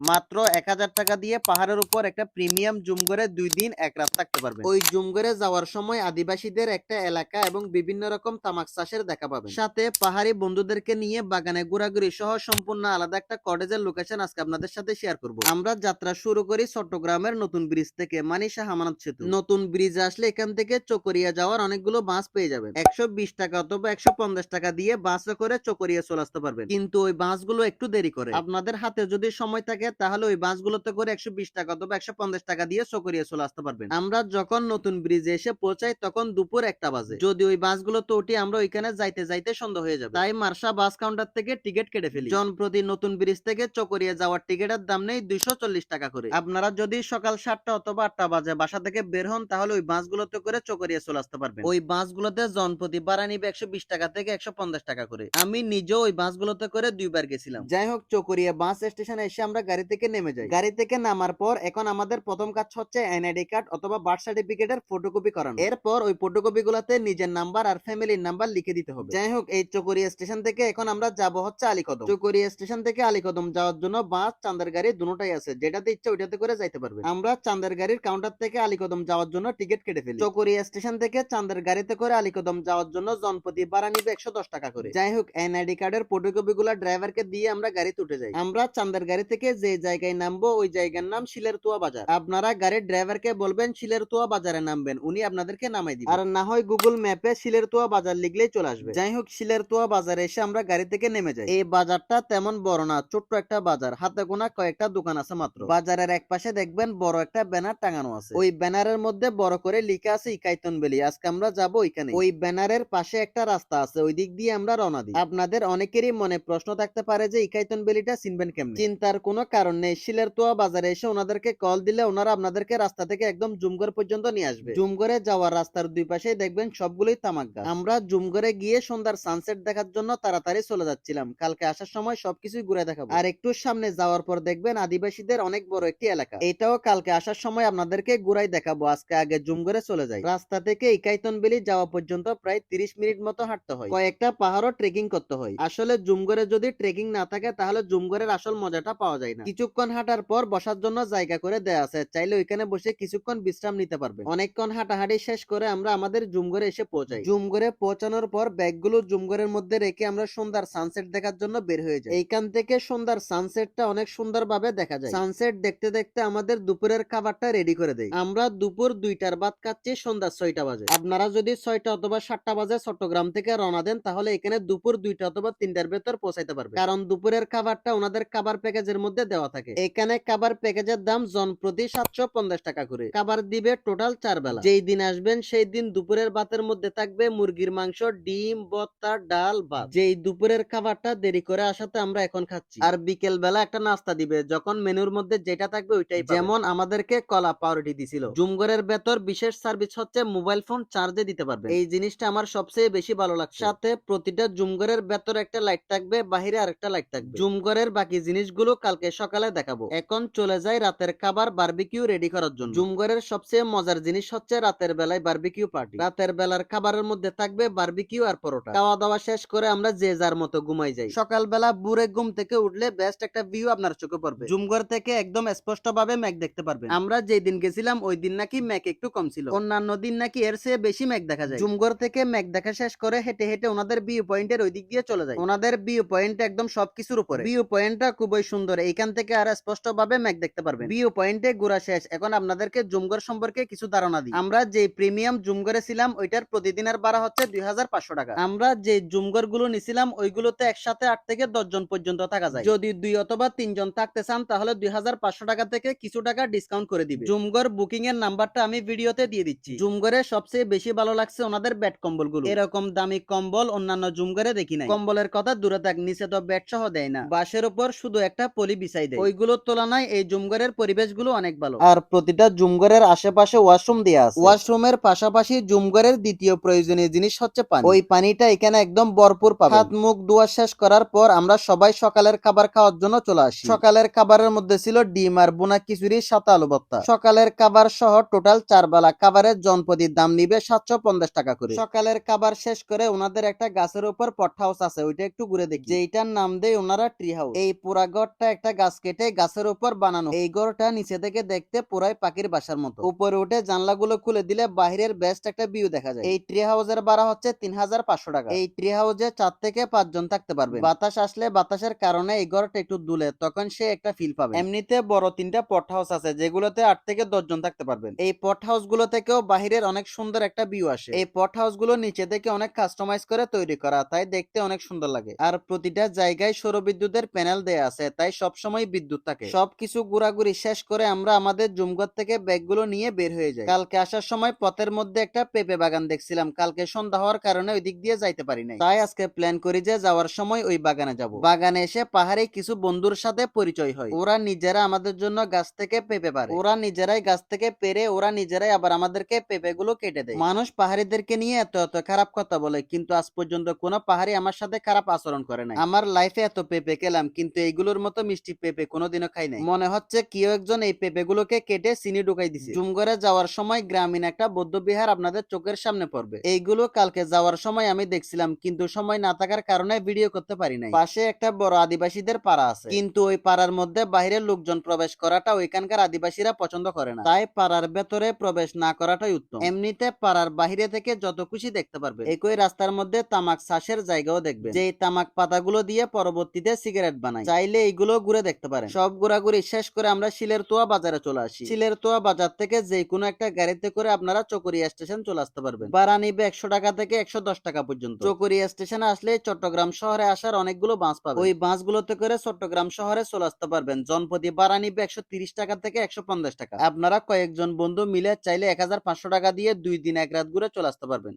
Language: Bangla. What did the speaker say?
মাত্র এক হাজার টাকা দিয়ে পাহাড়ের উপর একটা প্রিমিয়াম জুম করে দুই দিন এক রাত থাকতে পারবেন। ওই জুম করে যাওয়ার সময় আদিবাসীদের একটা এলাকা এবং বিভিন্ন রকম তামাক চাষের দেখা পাবেন। সাথে পাহাড়ি বন্ধুদেরকে নিয়ে বাগানে ঘোরাঘুরি সহ সম্পূর্ণ আলাদা একটা কটেজের লোকেশন আজকে আপনাদের সাথে শেয়ার করব। আমরা যাত্রা শুরু করি চট্টগ্রামের নতুন ব্রিজ থেকে মানিসা হামানত সেতু। নতুন ব্রিজ আসলে এখান থেকে চকরিয়া যাওয়ার অনেকগুলো বাস পেয়ে যাবেন। একশো বিশ টাকা অথবা একশো পঞ্চাশ টাকা দিয়ে বাসে করে চকরিয়া চলে আসতে পারবেন। কিন্তু ওই বাসগুলো একটু দেরি করে। আপনাদের হাতে যদি সময় থাকে তাহলে ওই বাসগুলোতে করে একশো বিশ টাকা অথবা একশো পঞ্চাশ টাকা দিয়ে চকরিয়া চলে আসতে পারবেন। আমরা যখন নতুন ব্রিজে এসে পৌঁছাই, তখন দুপুর একটা বাজে। যদি ওই বাসগুলোতে উঠি, আমরা ওইখানে যাইতে যাইতে সন্ধ্যা হয়ে যাবে। তাই মার্শা বাস কাউন্টার থেকে টিকিট কেটে ফেলি। জনপ্রতি নতুন ব্রিজ থেকে চকরিয়া যাওয়ার টিকিটের দাম নেই দুইশো চল্লিশ টাকা করে। আপনারা যদি সকাল সাতটা অথবা আটটা বাজে বাসা থেকে বের হন, তাহলে ওই বাসগুলোতে করে চকরিয়া চলে আসতে পারবেন। ওই বাসগুলোতে জনপ্রতি ভাড়া নিবে একশো বিশ টাকা থেকে একশো পঞ্চাশ টাকা করে। আমি নিজেও ওই বাসগুলোতে করে দুইবার গেছিলাম। যাই হোক চকরিয়া বাস স্টেশনে এসে আমরা গাড়ি থেকে নেমে যাই গাড়ি থেকে নামার পর এখন আমাদের প্রথম কাজ হচ্ছে এনআইডি কার্ড অথবা বার্থ সার্টিফিকেটের ফটোকপি করানো। এরপর ওই ফটোকপি গুলাতে নিজের নাম্বার আর ফ্যামিলির নাম্বার লিখে দিতে হবে। যাই হোক, এই চকরিয়া স্টেশন থেকে এখন আমরা যাব হচ্ছে আলীকদম। চকরিয়া স্টেশন থেকে আলীকদম যাওয়ার জন্য বাস চান্দের গাড়ি দুটোটাই আছে। যেটাতে ইচ্ছা ওইটাতে করে যাইতে পারবে আমরা চান্দের গাড়ির কাউন্টার থেকে আলীকদম যাওয়ার জন্য টিকিট কেটে ফেলি। চকরিয়া স্টেশন থেকে চান্দের গাড়িতে করে আলীকদম যাওয়ার জন্য জনপ্রতি ভাড়া নিবে একশো দশ টাকা করে। যাই হোক, এনআইডি কার্ডের ফটোকপি গুলা ড্রাইভারকে দিয়ে আমরা গাড়িতে উঠে যাই। আমরা চান্দের গাড়ি থেকে যে জায়গায় নামবো, ওই জায়গার নাম শিলের তুয়া বাজার। আপনারা গাড়ির ড্রাইভারকে বলবেন শিলের তুয়া বাজারে নামবেন, উনি আপনাদেরকে নামাই দিবেন আর না হয় গুগল ম্যাপে শিলের তুয়া বাজার লিখলেই চলে আসবে। যাই হোক শিলের তুয়া বাজারে এসে আমরা গাড়ি থেকে নেমে যাই। এই বাজারটা তেমন বড় না, ছোট্ট একটা বাজার। হাতে গোনা কয়েকটা দোকান আছে মাত্র। বাজারের এক পাশে দেখবেন বড় একটা ব্যানার টাঙানো আছে। ওই ব্যানারের মধ্যে বড় করে লিখা আছে, ইকাইতন বেলি আজকে আমরা যাব ওইখানে। ওই ব্যানারের পাশে একটা রাস্তা আছে, ওই দিক দিয়ে আমরা রওনা দিই। আপনাদের অনেকেরই মনে প্রশ্ন থাকতে পারে যে, ইকাইতন বেলিটা চিনবেন কেমন? চিন্তার কোনো কারণ নেই। শিলের তোয়া বাজারে এসে ওনাদেরকে কল দিলে ওনারা আপনাদেরকে রাস্তা থেকে একদম জুমগড় পর্যন্ত নিয়ে আসবে। জুমগড়ে যাওয়ার রাস্তার দুই পাশে দেখবেন সবগুলোই তামাক গাছ। আমরা জুমগড়ে গিয়ে সন্ধ্যার সানসেট দেখার জন্য তাড়াতাড়ি চলে যাচ্ছিলাম। কালকে আসার সময় সবকিছুই ঘুরে দেখাবো। আর একটু সামনে যাওয়ার পর দেখবেন আদিবাসীদের অনেক বড় একটি এলাকা। এটাও কালকে আসার সময় আপনাদেরকে ঘুরাই দেখাবো। আজকে আগে জুমগড়ে চলে যাই। রাস্তা থেকে ইকাইতন বেলি যাওয়া পর্যন্ত প্রায় তিরিশ মিনিট মতো হাঁটতে হয়। কয়েকটা পাহাড়ও ট্রেকিং করতে হয়। আসলে জুমগড়ে যদি ট্রেকিং না থাকে তাহলে জুমগড়ের আসল মজাটা পাওয়া যায় না। কিছুক্ষণ হাঁটার পর বসার জন্য জায়গা করে দেয়া আছে। চাইলে ওইখানে বসে কিছুক্ষণ বিশ্রাম নিতে পারবে। অনেকক্ষণ হাঁটাহাঁটি শেষ করে আমরা আমাদের জুমগড়ে এসে পৌঁছাই। জুমগড়ে পৌঁছানোর পর ব্যাগগুলো জুমগড়ের মধ্যে রেখে আমরা সুন্দর সানসেট দেখার জন্য বের হয়ে যাই। এইখান থেকে সন্ধ্যার সানসেটটা অনেক সুন্দর ভাবে দেখা যায়। সানসেট দেখতে দেখতে আমাদের দুপুরের খাবারটা রেডি করে দেয় আমরা দুপুর দুইটার বাদ খাচ্ছি সন্ধ্যা ছয়টা বাজে। আপনারা যদি ছয়টা অথবা সাতটা বাজে চট্টগ্রাম থেকে রওনা দেন, তাহলে এখানে দুপুর দুইটা অথবা তিনটার ভেতর পৌঁছাইতে পারবে। কারণ দুপুরের খাবারটা ওনাদের খাবার প্যাকেজের মধ্যে দেওয়া থাকে। এখানে খাবার প্যাকেজের দাম জন প্রতি সাতশো পঞ্চাশ টাকা করে। খাবার দিবে টোটাল চার বেলা। যেই দিন আসবেন, সেই দিন দুপুরের ভাতের মধ্যে থাকবে মুরগির মাংস, ডিম বত্তা ডাল, ভাত। যেই দুপুরের খাবারটা দেরি করে আসাতে আমরা এখন খাচ্ছি। আর বিকেল বেলা একটা নাস্তা দিবে, যখন মেনুর মধ্যে যেটা থাকবে ওইটাই যেমন আমাদেরকে কলা পাউরুটি দিছিল। জুমগড়ের ভেতর বিশেষ সার্ভিস হচ্ছে মোবাইল ফোন চার্জে দিতে পারবে এই জিনিসটা আমার সবচেয়ে বেশি ভালো লাগছে। সাথে প্রতিটা জুমগড়ের ভেতর একটা লাইট থাকবে, বাহিরে আরেকটা লাইট থাকবে। জুমগড়ের বাকি জিনিসগুলো কালকে সকালে দেখাবো। এখন চলে যাই রাতের খাবার বারবিকিউ রেডি করার জন্য। জুমগড়ের সবচেয়ে মজার জিনিস হচ্ছে রাতের বেলায় বারবিকিউ পার্টি রাতের বেলার খাবারের মধ্যে থাকবে বারবিকিউ আর পরোটা। খাওয়া দাওয়া শেষ করে আমরা যে যার মতো ঘুমাই যাই। সকালবেলা বুড়ে ঘুম থেকে উঠলে বেস্ট একটা ভিউ আপনার চোখে পড়বে। জুমগড় থেকে একদম স্পষ্ট ভাবে ম্যাক দেখতে পারবেন। আমরা যেই দিন গেছিলাম ওই দিন নাকি ম্যাক একটু কম ছিল। অন্যান্য দিন নাকি এর চেয়ে বেশি ম্যাক দেখা যায়। জুমগড় থেকে ম্যাক দেখা শেষ করে হেঁটে হেঁটে ওনাদের ভিউ পয়েন্টের ওই দিক দিয়ে চলে যায় ওনাদের ভিউ পয়েন্ট একদম সবকিছুর উপরে। ভিউ পয়েন্টটা খুবই সুন্দর। এইখান থেকে আর স্পষ্ট ভাবে ম্যাক দেখতে পারবেন। ভিউ পয়েন্টে ঘোরা শেষ। এখন আপনাদেরকে জুমগড় সম্পর্কে কিছু ধারণা দিই। আমরা যে প্রিমিয়াম জুমগড়ে ছিলাম, ওইটার প্রতিদিনের ভাড়া হচ্ছে দুই টাকা। আমরা যে জুমগড়গুলো নিছিলাম, ওইগুলোতে একসাথে আট থেকে দশ জন পর্যন্ত থাকা যায়। যদি দুই অথবা তিনজন থাকতে চান, তাহলে দুই টাকা থেকে কিছু টাকা ডিসকাউন্ট করে দিবে। জুমগড় বুকিং এর নাম্বারটা আমি ভিডিওতে দিয়ে দিচ্ছি। জুমগড়ে সবচেয়ে বেশি ভালো লাগছে ওনাদের বেড কম্বলগুলো এরকম দামি কম্বল অন্যান্য জুমগড়ে দেখি নাই। কম্বলের কথা দূরে থাক, নিচে তো বেড সহ দেয় না। বাসের উপর শুধু একটা পলি বিছাই দেয় ওইগুলোর তুলনায় এই জুমগড়ের পরিবেশগুলো অনেক ভালো। আর প্রতিটা জুমগড়ের আশেপাশে ওয়াশরুম দেওয়া আছে। ওয়াশরুমের পাশাপাশি জুমগড়ের দ্বিতীয় প্রয়োজনীয় জিনিস হচ্ছে পানি। ওই পানিটা এখানে একদম ভরপুর পাবে হাত মুখ ধোয়া শেষ করার পর আমরা সবাই সকালের খাবার খাওয়ার জন্য চলে আসি। সকালের খাবারের মধ্যে ছিল ডিম আর বোনা খিচুড়ি সাথে আলু ভর্তা। সকালের খাবার সহ টোটাল চার বেলা খাবারের জনপ্রতি দাম নিবে সাতশো পঞ্চাশ টাকা করে। সকালের খাবার শেষ করে ওনাদের একটা গাছের উপর পট হাউস আছে ওইটা একটু ঘুরে দেখি। যেটার নাম দেয় ওনারা ট্রি হাউস। এই পুরা ঘরটা একটা গাছ কেটে গাছের উপর বানানো। এই ঘরটা নিচে থেকে দেখতে পুরাই পাখির বাসার মতো। উপরে উঠে জানলাগুলো খুলে দিলে বাহিরের বেস্ট একটা ভিউ দেখা যায়। এই ট্রি হাউসের ভাড়া হচ্ছে তিন হাজার পাঁচশো টাকা। এই ট্রি হাউসে চার থেকে পাঁচজন থাকতে পারবে। বাতাস আসলে বাতাসের কারণে এই ঘরটা একটু দুলে, তখন সে একটা ফিল পাবে। এমনিতে বড় তিনটা পট হাউস আছে, যেগুলোতে আট থেকে দশ জন থাকতে পারবেন। এই পট হাউসগুলো থেকেও বাহিরের অনেক সুন্দর একটা ভিউ আসে। এই পট হাউসগুলো নিচে থেকে অনেক কাস্টমাইজ করে তৈরি করা, তাই দেখতে অনেক সুন্দর লাগে। আর প্রতিটা জায়গায় সৌরবিদ্যুতের প্যানেল দেয়া আছে, তাই সবসময় বিদ্যুৎ থাকে। সবকিছু ঘোরাঘুরি শেষ করে আমরা আমাদের জুমঘর থেকে ব্যাগগুলো নিয়ে বের হয়ে যাই। কালকে আসার সময় পথের মধ্যে একটা পেঁপে বাগান দেখছিলাম। কালকে সন্ধ্যা হওয়ার কারণে ওই দিক দিয়ে যাইতে পারি নাই। তাই আজকে প্ল্যান করি যে যাওয়ার সময় ওই বাগানে যাব। বাগানে এসে পাহাড়ে কিছু বন্ধুর সাথে পরিচয় হয়। ওরা নিজেরা আমাদের জন্য গাছ থেকে পেঁপে পারে। ওরা নিজেরাই গাছ থেকে পেরে ওরা নিজেরাই আবার আমাদেরকে পেঁপে গুলো কেটে দেয়। মানুষ পাহাড়িদেরকে নিয়ে এত এত খারাপ কথা বলে, কিন্তু আজ পর্যন্ত কোনো পাহাড়ি আমার সাথে খারাপ আচরণ করে না আমার লাইফে এত পেঁপে খেলাম, কিন্তু এইগুলোর মতো মিষ্টি পেঁপে কোনোদিনও খাই নাই। মনে হচ্ছে কেউ একজন এই পেঁপে গুলোকে কেটে চিনি ঢুকাই দিছে। জুমগড়ে যাওয়ার সময় গ্রামীণ একটা বৌদ্ধ বিহার আপনাদের চোখের সামনে পড়বে। এইগুলো কালকে যাওয়ার সময় আমি দেখছিলাম কিন্তু সময় না থাকার কারণে ভিডিও করতে পারি নাই। পাশে একটা বড় আদিবাসীদের পাড়া আছে। কিন্তু ওই পাড়ার মধ্যে বাইরের লোকজন প্রবেশ করাটা ওইখানকার আদিবাসীরা পছন্দ করে না। তাই পাড়ার ভেতরে প্রবেশ না করাটাই উত্তম। এমনিতে পাড়ার বাহিরে থেকে যত খুশি দেখতে পারবে। একই রাস্তার মধ্যে তামাক চাষের জায়গাও দেখবে যে তামাক পাতাগুলো দিয়ে পরবর্তীতে সিগারেট বানায়। চাইলে এইগুলো ঘুরে দেখতে পারেন। সব ঘোরাঘুরি শেষ করে আমরা শিলের তোয়া বাজারে চলে আসি। শিলের তোয়া বাজার থেকে যে কোনো একটা গাড়িতে করে আপনারা চকরিয়া স্টেশন চলে আসতে পারবেন। ভাড়া নিবে একশো টাকা থেকে একশো দশ টাকা পর্যন্ত। চকরিয়া স্টেশনে আসলে চট্টগ্রাম শহরে আসার অনেকগুলো বাস পাবে ওই বাসগুলোতে করে চট্টগ্রাম শহরে চলে আসতে পারবেন। জনপ্রতি ভাড়া নিবে একশো তিরিশ টাকা থেকে একশো পঞ্চাশ টাকা। আপনারা কয়েকজন বন্ধু মিলে চাইলে এক হাজার পাঁচশো টাকা দিয়ে দুই দিন এক রাত ঘুরে চলে আসতে পারবেন।